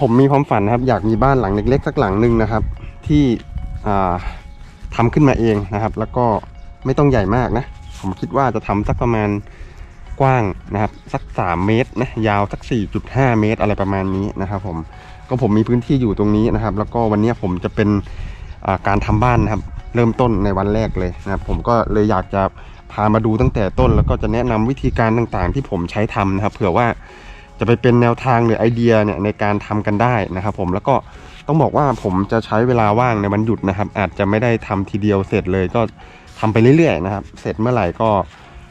ผมมีความฝันนะครับ อยากมีบ้านหลังเล็ก ๆ สักหลังหนึ่งนะครับ ที่อ่าทำขึ้นมาเองนะครับ แล้วก็ไม่ต้องใหญ่มากนะ ผมคิดว่าจะทำสักประมาณกว้างนะครับ สัก 3 เมตรนะยาวสัก 4.5 เมตร อะไรประมาณนี้นะครับ ผมก็ผมมีพื้นที่อยู่ตรงนี้นะครับ แล้วก็วันนี้ผมจะเป็นการทำบ้านนะครับ เริ่มต้นในวันแรกเลยนะครับ ผมก็เลยอยากจะพามาดูตั้งแต่ต้น แล้วก็จะแนะนำวิธีการต่างๆ ที่ผมใช้ทำนะครับ เผื่อว่า จะไปเป็นแนวทางหรือไอเดียเนี่ยในการทำกันได้นะครับผมแล้วก็ต้องบอกว่าผมจะใช้เวลาว่างในวันหยุดนะครับ อาจจะไม่ได้ทำทีเดียวเสร็จเลยก็ทำไปเรื่อยๆนะครับ เสร็จเมื่อไหร่ก็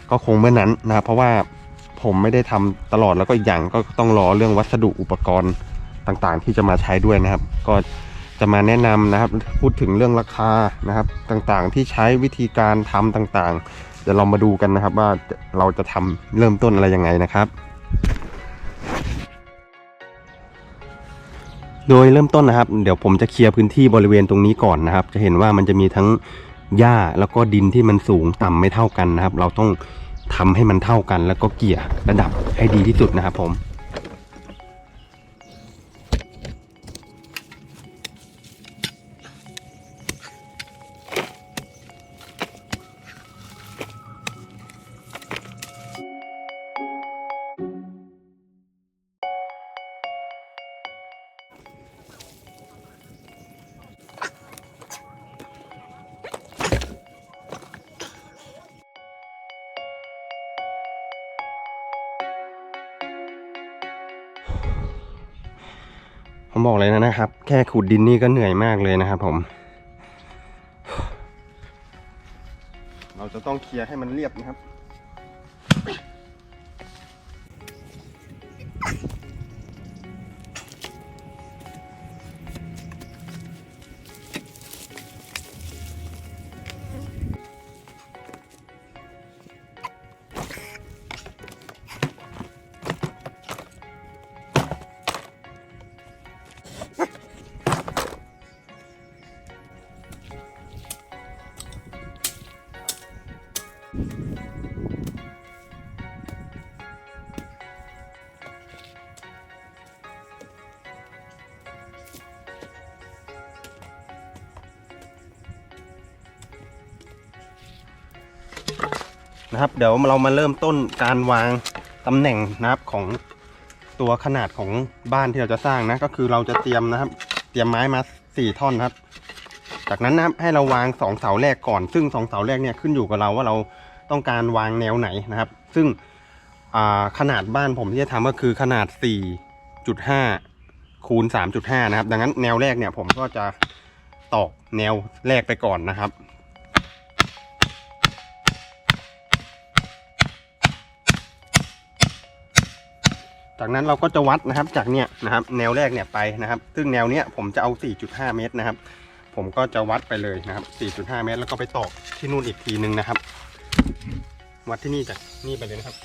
ก็คงเมื่อนั้นนะครับเพราะว่าผมไม่ได้ทำตลอดแล้วก็อีกอย่างก็ต้องรอเรื่องวัสดุอุปกรณ์ต่างๆ ที่จะมาใช้ด้วยนะครับ ก็จะมาแนะนำนะครับ พูดถึงเรื่องราคานะครับ ต่างๆที่ใช้วิธีการทำต่างๆ เดี๋ยวเรามาดูกันนะครับว่าเราจะทำเริ่มต้นอะไรยังไงนะครับ โดยเริ่มต้นนะครับ เดี๋ยวผมจะเคลียร์พื้นที่บริเวณตรงนี้ก่อนนะครับ จะเห็นว่ามันจะมีทั้งหญ้าแล้วก็ดินที่มันสูงต่ำไม่เท่ากันนะครับ เราต้องทำให้มันเท่ากันแล้วก็เกี่ยระดับให้ดีที่สุดนะครับผม ผมบอกเลยนะครับ แค่ขุดดินนี่ก็เหนื่อยมากเลยนะครับผม เราจะต้องเคลียร์ให้มันเรียบนะครับ นะครับ เดี๋ยวเรามาเริ่มต้นการวางตำแหน่งนะครับของตัวขนาดของบ้านที่เราจะสร้างนะ ก็คือเราจะเตรียมนะครับ เตรียมไม้มาสี่ท่อนครับ จากนั้นนะครับให้เราวางสองเสาแรกก่อน ซึ่งสองเสาแรกเนี่ยขึ้นอยู่กับเราว่าเราต้องการวางแนวไหนนะครับ ซึ่งขนาดบ้านผมที่จะทำก็คือขนาด 4.5 คูณ 3.5 นะครับ ดังนั้นแนวแรกเนี่ยผมก็จะตอกแนวแรกไปก่อนนะครับ จากนั้นเราก็จะวัดนะครับจากเนี่ยนะครับ แนวแรกเนี่ยไปนะครับ ซึ่งแนวเนี้ยผมจะเอา 4.5 เมตรนะครับ ผมก็จะวัดไปเลยนะครับ 4.5 เมตร แล้วก็ไปตอกที่นู่นอีกทีนึงนะครับ วัดที่นี่จากนี่ไปเลยนะครับ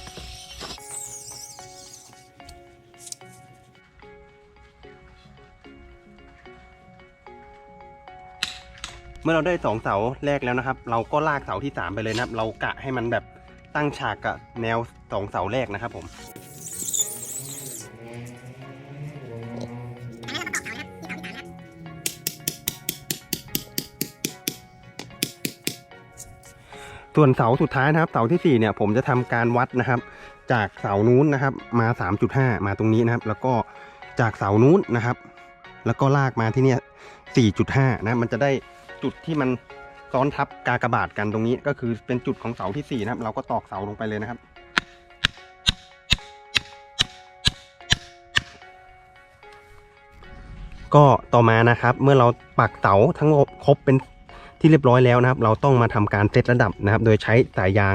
เมื่อเราได้สองเสาแรกแล้วนะครับ เราก็ลากเสาที่สามไปเลยนะครับ เรากะให้มันแบบตั้งฉากกับแนวสองเสาแรกนะครับผม ส่วนเสาสุดท้ายนะครับเสาที่สี่เนี่ยผมจะทำการวัดนะครับ จากเสานู้นนะครับมา 3.5 มาตรงนี้นะครับ แล้วก็จากเสานู้นนะครับ แล้วก็ลากมาที่เนี่ย 4.5 นะมันจะได้จุดที่มันซ้อนทับกากบาทกันตรงนี้ ก็คือเป็นจุดของเสาที่ 4 นะครับ เราก็ตอกเสาลงไปเลยนะครับก็ต่อมานะครับ เมื่อเราปักเสาทั้งหมดครบเป็น ที่เรียบร้อยแล้วนะครับ เราต้องมาทำการเซตระดับนะครับ โดยใช้สายยาง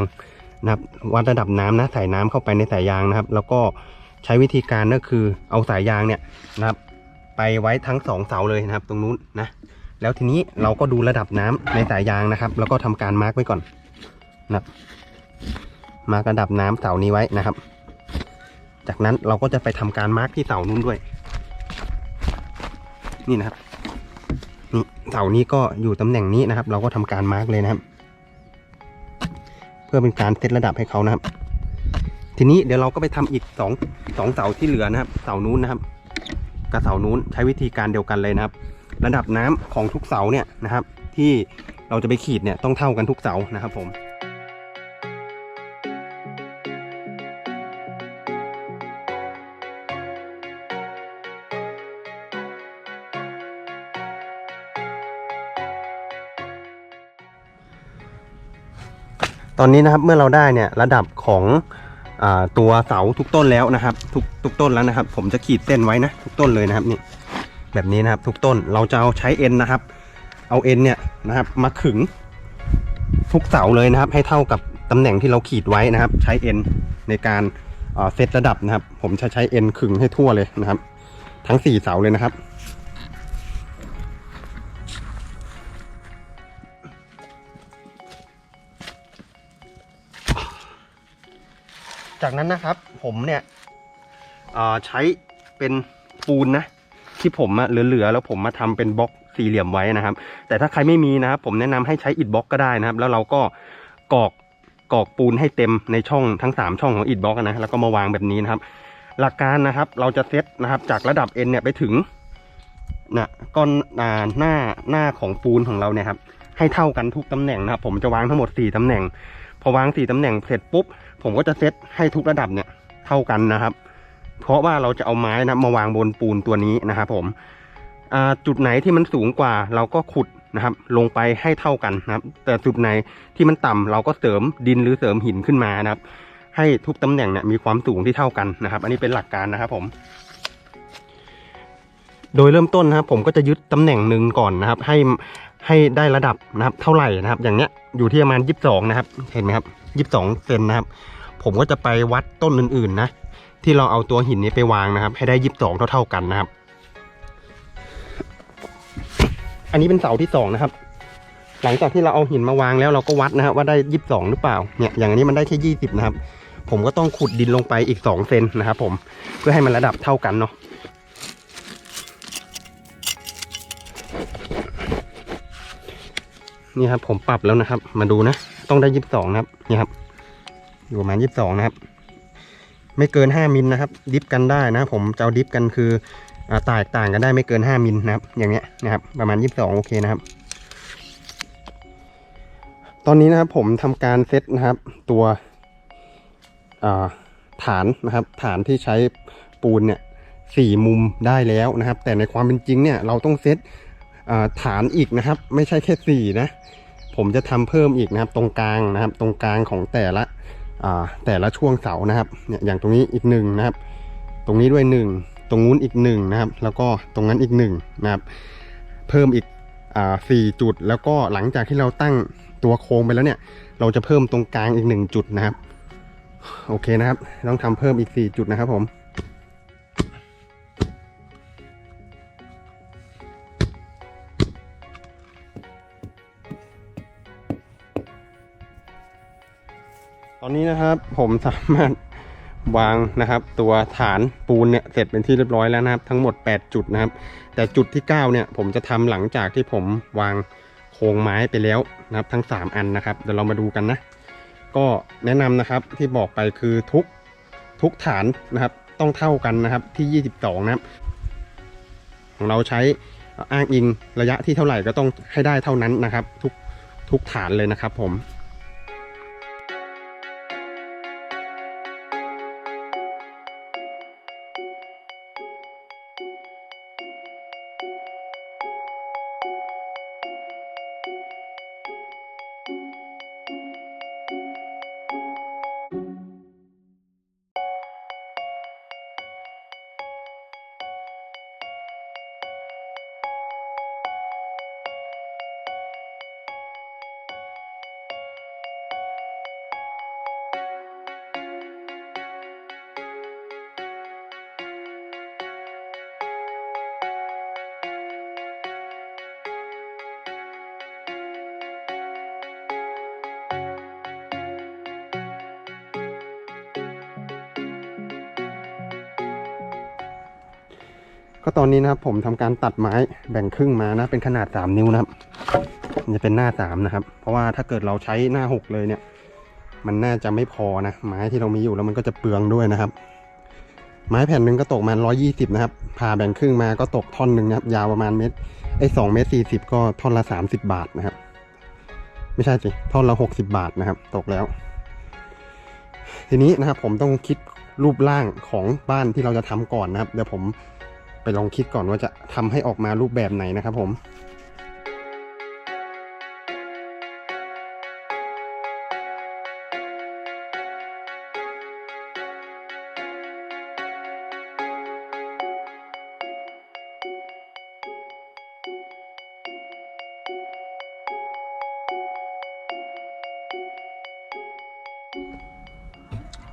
นะครับวัดระดับน้ำนะใส่น้ำเข้าไปในสายยางนะครับ แล้วก็ใช้วิธีการก็คือเอาสายยางเนี่ยนะครับ ไปไว้ทั้งสองเสาเลยนะครับ ตรงนู้นนะแล้วทีนี้เราก็ดูระดับน้ำในสายยางนะครับ แล้วก็ทำการมาร์กไว้ก่อนนะครับมาร์กระดับน้ำเสานี้ไว้นะครับ จากนั้นเราก็จะไปทำการมาร์กที่เสานู้นด้วย นี่นะครับ เสานี้ก็อยู่ตำแหน่งนี้นะครับ เราก็ทำการมาร์กเลยนะครับ เพื่อเป็นการเซตระดับให้เขานะครับ ทีนี้เดี๋ยวเราก็ไปทำอีกสองสองเสาที่เหลือนะครับ เสานู้นนะครับกับเสานู้นใช้วิธีการเดียวกันเลยนะครับ ระดับน้ำของทุกเสาเนี่ยนะครับ ที่เราจะไปขีดเนี่ยต้องเท่ากันทุกเสานะครับผม ตอนนี้นะครับเมื่อเราได้เนี่ยระดับของอตัวเสาทุกต้นแล้วนะครับ ทุกทุกต้นแล้วนะครับ ผมจะขีดเส้นไว้นะทุกต้นเลยนะครับนี่แบบนี้นะครับ ทุกต้นเราจะเอาใช้เอ็นนะครับ เอาเอ็นเนี่ยนะครับมาขึงทุกเสาเลยนะครับ ให้เท่ากับตำแหน่งที่เราขีดไว้นะครับ ใช้เอ็นในการเซตระดับนะครับ ผมจะใช้เอ็นขึงให้ทั่วเลยนะครับ ทั้งสี่เสาเลยนะครับ จากนั้นนะครับผมเนี่ยใช้เป็นปูนนะที่ผมเหลือๆแล้วผมมาทำเป็นบล็อกสี่เหลี่ยมไว้นะครับ แต่ถ้าใครไม่มีนะครับ ผมแนะนำให้ใช้อิฐบล็อกก็ได้นะครับ แล้วเราก็กรอกกรอกปูนให้เต็มในช่องทั้ง 3 ช่องของอิฐบล็อกนะแล้วก็มาวางแบบนี้นะครับ หลักการนะครับเราจะเซตนะครับ จากระดับ N เนี่ยไปถึงนะก้อนอ่าหน้าหน้าของปูนของเราเนี่ยครับให้เท่ากันทุกตำแหน่งนะครับ ผมจะวางทั้งหมด 4ตำแหน่ง พอวาง 4ตำแหน่งเสร็จปุ๊บ ผมก็จะเซตให้ทุกระดับเนี่ยเท่ากันนะครับ เพราะว่าเราจะเอาไม้นะมาวางบนปูนตัวนี้นะครับผมจุดไหนที่มันสูงกว่าเราก็ขุดนะครับ ลงไปให้เท่ากันนะครับ แต่จุดไหนที่มันต่ำเราก็เสริมดินหรือเสริมหินขึ้นมานะครับ ให้ทุกตำแหน่งเนี่ยมีความสูงที่เท่ากันนะครับ อันนี้เป็นหลักการนะครับผม โดยเริ่มต้นนะครับ ผมก็จะยึดตำแหน่งหนึ่งก่อนนะครับ ให้ ให้ได้ระดับนะครับ เท่าไหร่นะครับ อย่างเนี้ยอยู่ที่ประมาณยี่สิบสองนะครับ เห็นไหมครับยี่สิบสองเซนนะครับ ผมก็จะไปวัดต้นอื่นๆนะ ที่เราเอาตัวหินนี้ไปวางนะครับ ให้ได้ยี่สิบสองเท่าๆกันนะครับ อันนี้เป็นเสาที่สองนะครับ หลังจากที่เราเอาหินมาวางแล้วเราก็วัดนะครับ ว่าได้ยี่สิบสองหรือเปล่าเนี่ยอย่างอันนี้มันได้แค่ยี่สิบนะครับ ผมก็ต้องขุดดินลงไปอีกสองเซนนะครับ ผมเพื่อให้มันระดับเท่ากันเนาะ นี่ครับ ผมปรับแล้วนะครับ มาดูนะ ต้องได้ยี่สิบสองนะครับนี่ครับ อยู่ประมาณยี่สิบสองนะครับ ไม่เกินห้ามิลนะครับ ดิฟกันได้นะผมจะเอาดิฟกันคืออ่าแตกต่างกันได้ไม่เกินห้ามิลนะครับ อย่างเงี้ยนะครับ ประมาณยี่สิบสองโอเคนะครับ ตอนนี้นะครับผมทำการเซตนะครับ ตัวฐานนะครับ ฐานที่ใช้ปูนเนี่ยสี่มุมได้แล้วนะครับ แต่ในความเป็นจริงเนี่ยเราต้องเซต ฐานอีกนะครับ ไม่ใช่แค่สี่นะผมจะทำเพิ่มอีกนะครับ ตรงกลางนะครับ ตรงกลางของแต่ละแต่ละช่วงเสานะครับเนี่ยอย่างตรงนี้อีกหนึ่งนะครับ ตรงนี้ด้วยหนึ่งตรงนู้นอีกหนึ่งนะครับ แล้วก็ตรงนั้นอีกหนึ่งนะครับ เพิ่มอีกสี่จุด แล้วก็หลังจากที่เราตั้งตัวโค้งไปแล้วเนี่ย เราจะเพิ่มตรงกลางอีกหนึ่งจุดนะครับ โอเคนะครับ ต้องทำเพิ่มอีกสี่จุดนะครับผม ตอนนี้นะครับผมสามารถวางนะครับ ตัวฐานปูนเนี่ยเสร็จเป็นที่เรียบร้อยแล้วนะครับ ทั้งหมด 8 จุดนะครับ แต่จุดที่ 9 เนี่ย ผมจะทำหลังจากที่ผมวางโครงไม้ไปแล้วนะครับ ทั้ง 3 อันนะครับเดี๋ยวเรามาดูกันนะ ก็แนะนำนะครับที่บอกไปคือทุกทุกฐานนะครับ ต้องเท่ากันนะครับที่ 22 นะครับ ของเราใช้อ้างอิงระยะที่เท่าไหร่ก็ต้องให้ได้เท่านั้นนะครับ ทุกทุกฐานเลยนะครับผม ก็ตอนนี้นะครับผมทำการตัดไม้แบ่งครึ่งมานะ เป็นขนาด 3 นิ้วนะครับจะเป็นหน้า 3 นะครับ เพราะว่าถ้าเกิดเราใช้หน้า 6 เลยเนี่ย มันน่าจะไม่พอนะ ไม้ที่เรามีอยู่แล้วมันก็จะเปลืองด้วยนะครับ ไม้แผ่นหนึ่งก็ตกมาร้อยยี่สิบนะครับผ่าแบ่งครึ่งมาก็ตกท่อนหนึ่งนะครับ ยาวประมาณเมตรไอ้สองเมตรสี่สิบก็ท่อนละสามสิบบาทนะครับ ไม่ใช่สิท่อนละหกสิบาทนะครับ ตกแล้ว ทีนี้นะครับผมต้องคิดรูปร่างของบ้านที่เราจะทำก่อนนะครับเดี๋ยวผม ไปลองคิดก่อนว่าจะทำให้ออกมารูปแบบไหนนะครับผม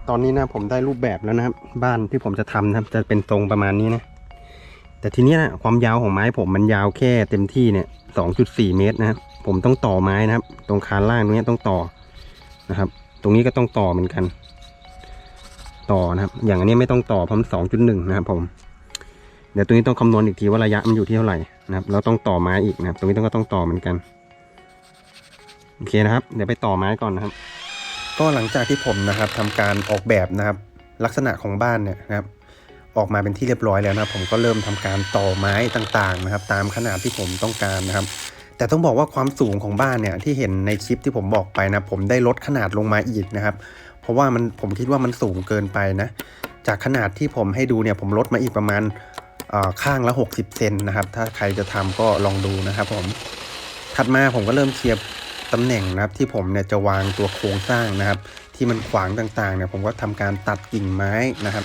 ตอนนี้นะผมได้รูปแบบแล้วนะครับ บ้านที่ผมจะทำนะครับ จะเป็นทรงประมาณนี้นะ แต่ทีนี้นะความยาวของไม้ผมมันยาวแค่เต็มที่เนี่ยสองจุดสี่เมตรนะครับผมต้องต่อไม้นะครับ ตรงคานล่างตรงนี้ต้องต่อนะครับ ตรงนี้ก็ต้องต่อเหมือนกัน ต่อนะครับ อย่างอันนี้ไม่ต้องต่อเพราะมันสองจุดหนึ่งนะครับผมเดี๋ยวตรงนี้ต้องคำนวณอีกทีว่าระยะมันอยู่ที่เท่าไหร่นะครับแล้วต้องต่อไม้อีกนะครับ ตรงนี้ต้องก็ต้องต่อเหมือนกันโอเคนะครับ เดี๋ยวไปต่อไม้ก่อนนะครับ ก็หลังจากที่ผมนะครับทำการออกแบบนะครับ ลักษณะของบ้านเนี่ยนะครับ ออกมาเป็นที่เรียบร้อยแล้วนะครับ ผมก็เริ่มทำการต่อไม้ต่างๆนะครับ ตามขนาดที่ผมต้องการนะครับ แต่ต้องบอกว่าความสูงของบ้านเนี่ยที่เห็นในคลิปที่ผมบอกไปนะ ผมได้ลดขนาดลงมาอีกนะครับ เพราะว่ามันผมคิดว่ามันสูงเกินไปนะ จากขนาดที่ผมให้ดูเนี่ยผมลดมาอีกประมาณข้างละ 60 เซนนะครับ ถ้าใครจะทำก็ลองดูนะครับ ผมถัดมาผมก็เริ่มเคลียร์ตำแหน่งนะครับที่ผมเนี่ยจะวางตัวโครงสร้างนะครับ ที่มันขวางต่างๆเนี่ยผมก็ทำการตัดกิ่งไม้นะครับ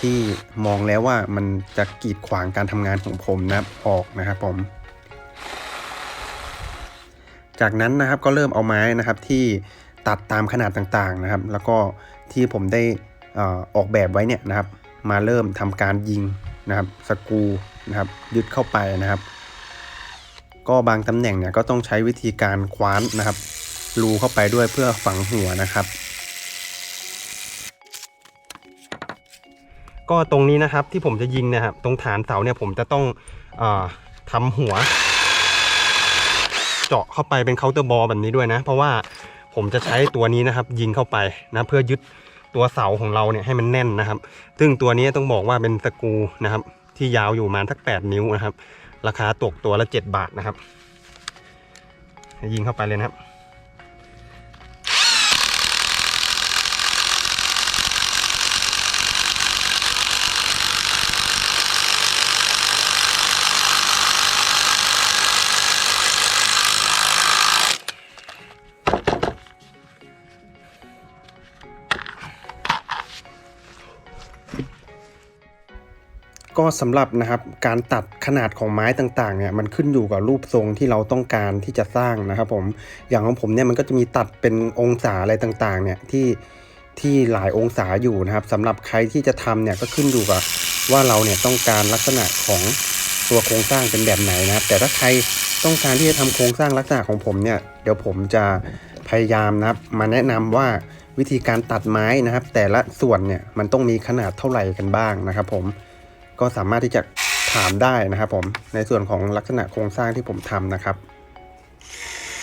ที่มองแล้วว่ามันจะกีดขวางการทำงานของผมนะครับออกนะครับผม จากนั้นนะครับก็เริ่มเอาไม้นะครับที่ตัดตามขนาดต่างๆนะครับ แล้วก็ที่ผมได้อออกแบบไว้เนี่ยนะครับ มาเริ่มทำการยิงนะครับสกูนะครับยึดเข้าไปนะครับ ก็บางตำแหน่งเนี่ยก็ต้องใช้วิธีการคว้านนะครับรูเข้าไปด้วยเพื่อฝังหัวนะครับ ก็ตรงนี้นะครับที่ผมจะยิงนะครับตรงฐานเสาเนี่ยผมจะต้องอาทำหัว เจาะเข้าไปเป็นเคาน์เตอร์บอลแบบนี้ด้วยนะ เพราะว่าผมจะใช้ตัวนี้นะครับ ยิงเข้าไปนะเพื่อยึดตัวเสาของเราเนี่ยให้มันแน่นนะครับ ซึ่งตัวนี้ต้องบอกว่าเป็นสกูนะครับ ที่ยาวอยู่ประมาณสัก 8 นิ้วนะครับ ราคาตกตัวละ 7 บาทนะครับ ยิงเข้าไปเลยนะครับ ก็สำหรับนะครับการตัดขนาดของไม้ต่างๆเนี่ยมันขึ้นอยู่กับรูปทรงที่เราต้องการที่จะสร้างนะครับผมอย่างของผมเนี่ยมันก็จะมีตัดเป็นองศาอะไรต่างๆเนี่ยที่ที่หลายองศาอยู่นะครับสำหรับใครที่จะทำเนี่ยก็ขึ้นอยู่กับว่าเราเนี่ยต้องการลักษณะของตัวโครงสร้างเป็นแบบไหนนะครับ แต่ถ้าใครต้องการที่จะทำโครงสร้างลักษณะของผมเนี่ยเดี๋ยวผมจะพยายามนะครับ มาแนะนำว่าวิธีการตัดไม้นะครับ แต่ละส่วนเนี่ยมันต้องมีขนาดเท่าไหร่กันบ้างนะครับผม ก็สามารถที่จะถามได้นะครับผมในส่วนของลักษณะโครงสร้างที่ผมทำนะครับ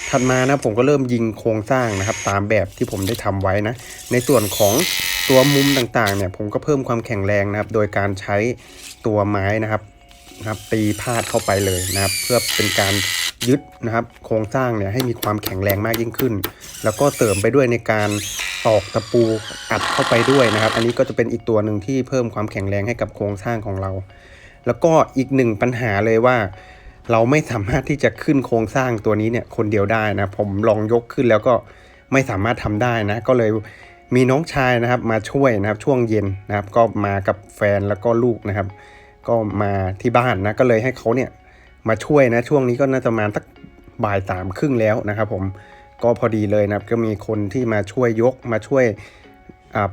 ถัดมานะผมก็เริ่มยิงโครงสร้างนะครับ ตามแบบที่ผมได้ทำไว้นะ ในส่วนของตัวมุมต่างๆเนี่ยผมก็เพิ่มความแข็งแรงนะครับ โดยการใช้ตัวไม้นะครับนะครับตีพาดเข้าไปเลยนะครับ เพื่อเป็นการ ยึดนะครับ โครงสร้างเนี่ยให้มีความแข็งแรงมากยิ่งขึ้น แล้วก็เสริมไปด้วยในการตอกตะปูอัดเข้าไปด้วยนะครับ อันนี้ก็จะเป็นอีกตัวหนึ่งที่เพิ่มความแข็งแรงให้กับโครงสร้างของเรา แล้วก็อีกหนึ่งปัญหาเลยว่า เราไม่สามารถที่จะขึ้นโครงสร้างตัวนี้เนี่ยคนเดียวได้นะผมลองยกขึ้นแล้วก็ไม่สามารถทำได้นะ ก็เลยมีน้องชายนะครับมาช่วยนะครับช่วงเย็นนะครับ ก็มากับแฟนแล้วก็ลูกนะครับ ก็มาที่บ้านนะก็เลยให้เขาเนี่ย มาช่วยนะช่วงนี้ก็น่าจะมาสักบ่ายสามครึ่งแล้วนะครับผมก็พอดีเลยนะครับก็มีคนที่มาช่วยยกมาช่วย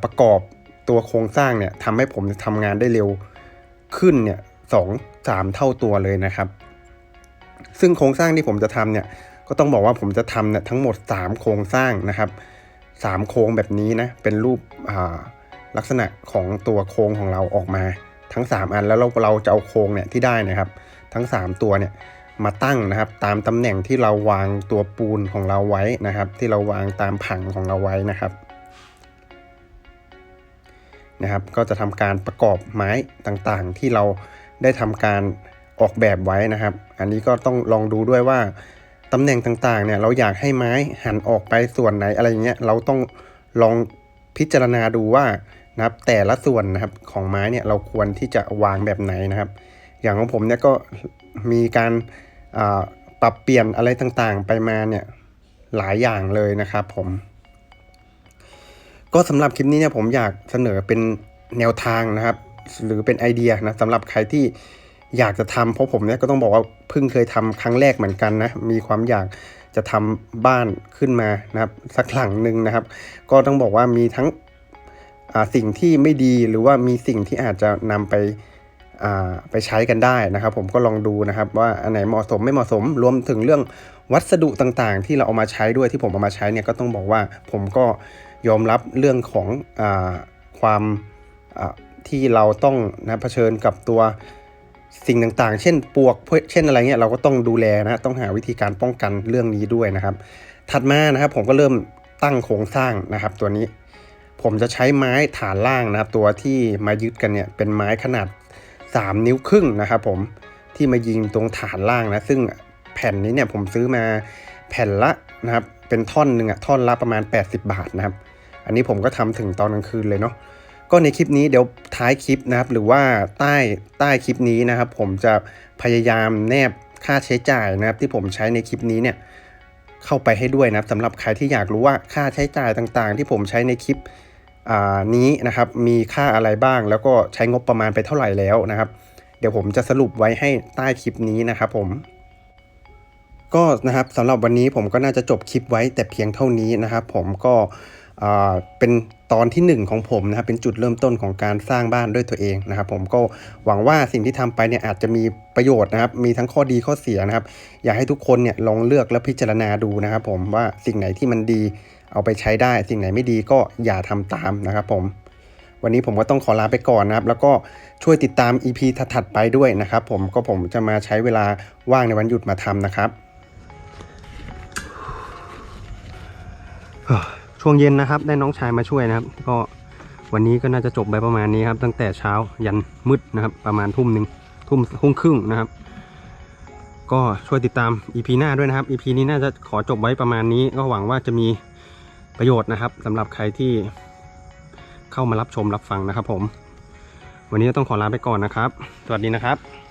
ประกอบตัวโครงสร้างเนี่ยทำให้ผมทำงานได้เร็วขึ้นเนี่ยสองสามเท่าตัวเลยนะครับ ซึ่งโครงสร้างที่ผมจะทำเนี่ยก็ต้องบอกว่าผมจะทำเนี่ยทั้งหมด 3 โครงสร้างนะครับ 3 โครงแบบนี้นะเป็นรูปลักษณะของตัวโครงของเราออกมาทั้ง 3 อันแล้วเราเราจะเอาโครงเนี่ยที่ได้นะครับ ทั้ง 3 ตัวเนี่ยมาตั้งนะครับ ตามตำแหน่งที่เราวางตัวปูนของเราไว้นะครับ ที่เราวางตามผังของเราไว้นะครับนะครับ ก็จะทำการประกอบไม้ต่างๆ ที่เราได้ทำการออกแบบไว้นะครับ อันนี้ก็ต้องลองดูด้วยว่าตำแหน่งต่างๆ เนี่ยเราอยากให้ไม้หันออกไปส่วนไหนอะไรเงี้ย เราต้องลองพิจารณาดูว่านะครับแต่ละส่วนนะครับของไม้เนี่ยเราควรที่จะวางแบบไหนนะครับ อย่างของผมเนี่ยก็มีการปรับเปลี่ยนอะไรต่างๆ ไปมาเนี่ยหลายอย่างเลยนะครับผม ก็สำหรับคลิปนี้เนี่ยผมอยากเสนอเป็นแนวทางนะครับ หรือเป็นไอเดียนะสำหรับใครที่อยากจะทำเพราะผมเนี่ยก็ต้องบอกว่าเพิ่งเคยทำครั้งแรกเหมือนกันนะมีความอยากจะทำบ้านขึ้นมานะครับ สักหลังหนึ่งนะครับ ก็ต้องบอกว่ามีทั้งสิ่งที่ไม่ดีหรือว่ามีสิ่งที่อาจจะนำไป ไปใช้กันได้นะครับ ผมก็ลองดูนะครับว่าอันไหนเหมาะสมไม่เหมาะสม รวมถึงเรื่องวัสดุต่างๆ ที่เราเอามาใช้ด้วยที่ผมเอามาใช้เนี่ยก็ต้องบอกว่าผมก็ยอมรับเรื่องของอความที่เราต้องนะเผชิญกับตัวสิ่งต่างๆ เช่นปลวกเช่นอะไรเงี้ยเราก็ต้องดูแลนะต้องหาวิธีการป้องกันเรื่องนี้ด้วยนะครับ ถัดมานะครับผมก็เริ่มตั้งโครงสร้างนะครับ ตัวนี้ ผมจะใช้ไม้ฐานล่างนะครับ ตัวที่มายึดกันเนี่ยเป็นไม้ขนาด 3 นิ้วครึ่งนะครับผมที่มายิงตรงฐานล่างนะ ซึ่งแผ่นนี้เนี่ยผมซื้อมาแผ่นละนะครับเป็นท่อนหนึ่งอะท่อนละประมาณ 80 บาทนะครับ อันนี้ผมก็ทำถึงตอนกลางคืนเลยเนาะก็ในคลิปนี้เดี๋ยวท้ายคลิปนะครับ หรือว่าใต้ใต้คลิปนี้นะครับ ผมจะพยายามแนบค่าใช้จ่ายนะครับ ที่ผมใช้ในคลิปนี้เนี่ยเข้าไปให้ด้วยนะครับสำหรับใครที่อยากรู้ว่าค่าใช้จ่ายต่างๆ ที่ผมใช้ในคลิป นี้นะครับมีค่าอะไรบ้าง แล้วก็ใช้งบประมาณไปเท่าไหร่แล้วนะครับ เดี๋ยวผมจะสรุปไว้ให้ใต้คลิปนี้นะครับผม ก็นะครับสำหรับวันนี้ผมก็น่าจะจบคลิปไว้แต่เพียงเท่านี้นะครับผมก็เป็นตอนที่หนึ่งของผมนะครับเป็นจุดเริ่มต้นของการสร้างบ้านด้วยตัวเองนะครับ ผมก็หวังว่าสิ่งที่ทำไปเนี่ยอาจจะมีประโยชน์นะครับ มีทั้งข้อดีข้อเสียนะครับ อยากให้ทุกคนเนี่ยลองเลือกและพิจารณาดูนะครับ ผมว่าสิ่งไหนที่มันดี เอาไปใช้ได้ สิ่งไหนไม่ดีก็อย่าทำตามนะครับผม วันนี้ผมก็ต้องขอลาไปก่อนนะครับ แล้วก็ช่วยติดตาม EP ถัดๆไปด้วยนะครับ ผมก็ผมจะมาใช้เวลาว่างในวันหยุดมาทำนะครับ ช่วงเย็นนะครับ ได้น้องชายมาช่วยนะครับ ก็วันนี้ก็น่าจะจบไปประมาณนี้ครับ ตั้งแต่เช้ายันมืดนะครับ ประมาณทุ่มหนึ่งทุ่มทุ่มครึ่งนะครับ ก็ช่วยติดตาม EP หน้าด้วยนะครับ EP นี้น่าจะขอจบไว้ประมาณนี้ ก็หวังว่าจะมี ประโยชน์นะครับสำหรับใครที่เข้ามารับชมรับฟังนะครับผม วันนี้ต้องขอลาไปก่อนนะครับ สวัสดีนะครับ